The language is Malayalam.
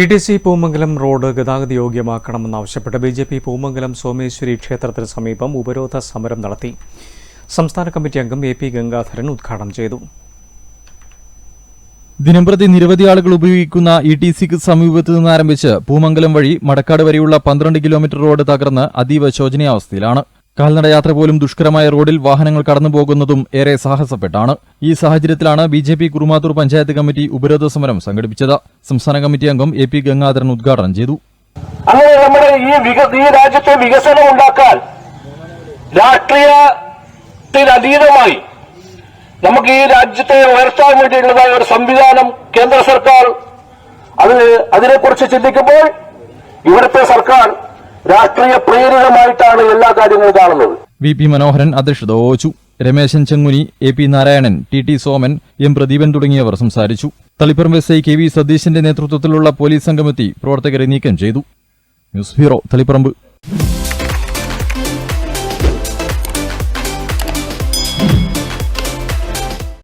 E T C Poomangalam road ഗതാഗത യോഗ്യമാക്കണമെന്നാവശ്യപ്പെട്ട് B J P Poomangalam Someshwari ക്ഷേത്രത്തിന് സമീപം ഉപരോധ സമരം നടത്തി. സംസ്ഥാന കമ്മിറ്റി അംഗം എ പി ഗംഗാധരൻ ഉദ്ഘാടനം ചെയ്തു. ദിനംപ്രതി നിരവധി ആളുകൾ ഉപയോഗിക്കുന്ന ഇ ടി സിക്ക് സമീപത്തു നിന്ന് ആരംഭിച്ച് പൂമംഗലം വഴി മടക്കാട് വരെയുള്ള പന്ത്രണ്ട് കിലോമീറ്റർ റോഡ് തകർന്ന് അതീവ ശോചനീയാവസ്ഥയിലാണ്. കാൽനടയാത്ര പോലും ദുഷ്കരമായ റോഡിൽ വാഹനങ്ങൾ കടന്നുപോകുന്നതും ഏറെ സാഹസപ്പെട്ടാണ്. ഈ സാഹചര്യത്തിലാണ് B J P Kurumathur panchayat committee ഉപരോധ സമരം സംഘടിപ്പിച്ചത്. സംസ്ഥാന കമ്മിറ്റി അംഗം എ പി ഗംഗാധരൻ ഉദ്ഘാടനം ചെയ്തു. അങ്ങനെ നമ്മുടെ ഈ ഈ രാജ്യത്തെ വികസനം ഉണ്ടാക്കാൻ രാഷ്ട്രീയത്തിനതീതമായി നമുക്ക് ഈ രാജ്യത്തെ ഉയർത്താൻ വേണ്ടിയുള്ളതായ ഒരു സംവിധാനം കേന്ദ്ര സർക്കാർ അത് അതിനെക്കുറിച്ച് ചിന്തിക്കുമ്പോൾ ഇവിടുത്തെ സർക്കാർ രാഷ്ട്രീയ പ്രേരിതമായിട്ടാണ് എല്ലാ കാര്യങ്ങളും കാണുന്നത്. വി പി മനോഹരൻ അധ്യക്ഷത വഹിച്ചു. Rameshan Chenguni A P Narayanan T T Soman M Pradeepan തുടങ്ങിയവർ സംസാരിച്ചു. Taliparamba S I K V സതീശന്റെ നേതൃത്വത്തിലുള്ള പോലീസ് സംഘമെത്തി പ്രവർത്തകരെ നീക്കം ചെയ്തു. News bureau Taliparamba.